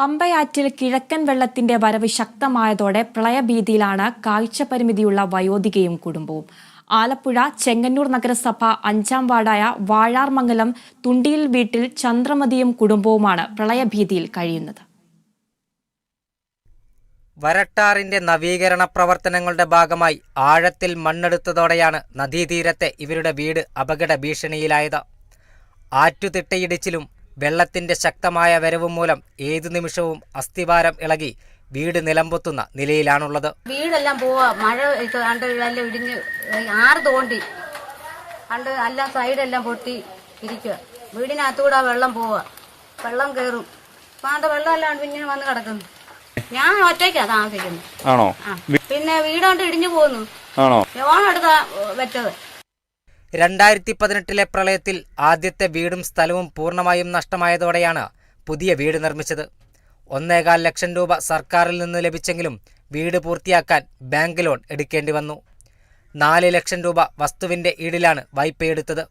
പമ്പയാറ്റിൽ കിഴക്കൻ വെള്ളത്തിന്റെ വരവ് ശക്തമായതോടെ പ്രളയഭീതിയിലാണ് കാഴ്ചപരിമിതിയുള്ള വയോധികയും കുടുംബവും. ആലപ്പുഴ ചെങ്ങന്നൂർ നഗരസഭ അഞ്ചാം വാർഡായ വാഴാർമംഗലം തുണ്ടിയിൽ വീട്ടിൽ ചന്ദ്രമതിയും കുടുംബവുമാണ് പ്രളയഭീതിയിൽ കഴിയുന്നത്. വരട്ടാറിന്റെ നവീകരണ പ്രവർത്തനങ്ങളുടെ ഭാഗമായി ആഴത്തിൽ മണ്ണെടുത്തതോടെയാണ് നദീതീരത്തെ ഇവരുടെ വീട് അപകട ഭീഷണിയിലായത്. ആറ്റുതിട്ടയിടിച്ചിലും വെള്ളത്തിന്റെ ശക്തമായ വരവും മൂലം ഏതു നിമിഷവും അസ്ഥിവാരം ഇളകി വീട് നിലംപൊത്തുന്ന നിലയിലാണുള്ളത്. വീടെല്ലാം പോവാ. മഴ കണ്ട് എല്ലാം ഇടിഞ്ഞ് ആറ് തോണ്ടി കണ്ട് എല്ലാം സൈഡെല്ലാം പൊട്ടി ഇരിക്കുക വീടിനകത്തൂടെ വെള്ളം പോവാ. വെള്ളം കയറും പാണ്ട വെള്ളം എല്ലാം പിന്നെ വന്ന് കിടക്കുന്നു. ഞാൻ ഒറ്റയ്ക്കാ താമസിക്കുന്നു ആണോ? പിന്നെ വീടുകൊണ്ട് ഇടിഞ്ഞു പോകുന്നു ആണോ? ലോൺ എടുത്താ വെച്ചത്. രണ്ടായിരത്തി പതിനെട്ടിലെ പ്രളയത്തിൽ ആദ്യത്തെ വീടും സ്ഥലവും പൂർണമായും നഷ്ടമായതോടെയാണ് പുതിയ വീട് നിർമ്മിച്ചത്. ഒന്നേകാൽ ലക്ഷം രൂപ സർക്കാരിൽ നിന്ന് ലഭിച്ചെങ്കിലും വീട് പൂർത്തിയാക്കാൻ ബാങ്ക് ലോൺ എടുക്കേണ്ടി വന്നു. നാല് ലക്ഷം രൂപ വസ്തുവിന്റെ ഈടിലാണ് വായ്പയെടുത്തത്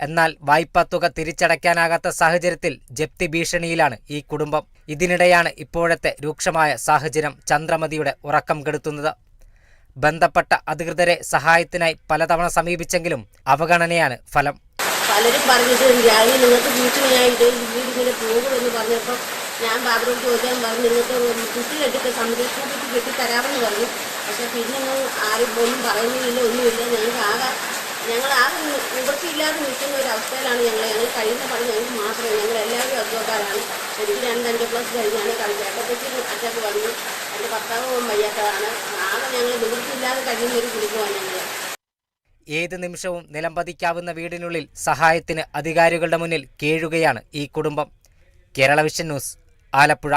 എന്നാൽ വായ്പാ തുക തിരിച്ചടയ്ക്കാനാകാത്ത സാഹചര്യത്തിൽ ജപ്തി ഭീഷണിയിലാണ് ഈ കുടുംബം. ഇതിനിടെയാണ് ഇപ്പോഴത്തെ രൂക്ഷമായ സാഹചര്യം ചന്ദ്രമതിയുടെ ഉറക്കം കെടുത്തുന്നത്. ബന്ധപ്പെട്ട അധികൃതരെ സഹായത്തിനായി പലതവണ സമീപിച്ചെങ്കിലും അവഗണനയാണ് ഫലം. പലരും പറഞ്ഞിട്ട് രാവിലെ നിങ്ങൾക്ക് ഭീഷണിയായിട്ട് ഈ വീട് ഇങ്ങനെ പോകുമെന്ന് പറഞ്ഞപ്പോൾ ഞാൻ ബാത്റൂം ചോദിക്കാൻ പറഞ്ഞു നിങ്ങൾക്ക് കുട്ടി കെട്ടിട്ട് സംരക്ഷണ കുട്ടി കെട്ടി തരാമെന്ന് പറഞ്ഞു. പക്ഷെ പിന്നൊന്നും ആരും ഒന്നും പറയുന്നില്ല ഒന്നുമില്ല. ഞങ്ങൾക്ക് ആകെ ഞങ്ങൾ ആകെ നിവൃത്തിയില്ലാതെ നിൽക്കുന്ന ഒരു അവസ്ഥയിലാണ് ഞങ്ങൾ ഞങ്ങൾ കഴിയുന്ന പണി ഞങ്ങൾക്ക് മാത്രമേ ഞങ്ങൾ അധ്വാക്കാരാണ് എനിക്ക് രണ്ടഞ്ച് പ്ലസ് കഴിഞ്ഞാണ് കളിച്ചേട്ടത്തേക്ക് അറ്റാക്ക് വന്നു. എന്റെ ഭർത്താവ് വയ്യാത്തതാണ് ആകെ ഞങ്ങൾ നിവൃത്തിയില്ലാതെ കഴിയുന്ന ഒരു കുടുംബമാണ് ഞങ്ങൾ ഏത് നിമിഷവും നിലംപതിക്കാവുന്ന വീടിനുള്ളിൽ സഹായത്തിന് അധികാരികളുടെ മുന്നിൽ കേഴുകയാണ് ഈ കുടുംബം. Kerala Vision News Alappuzha.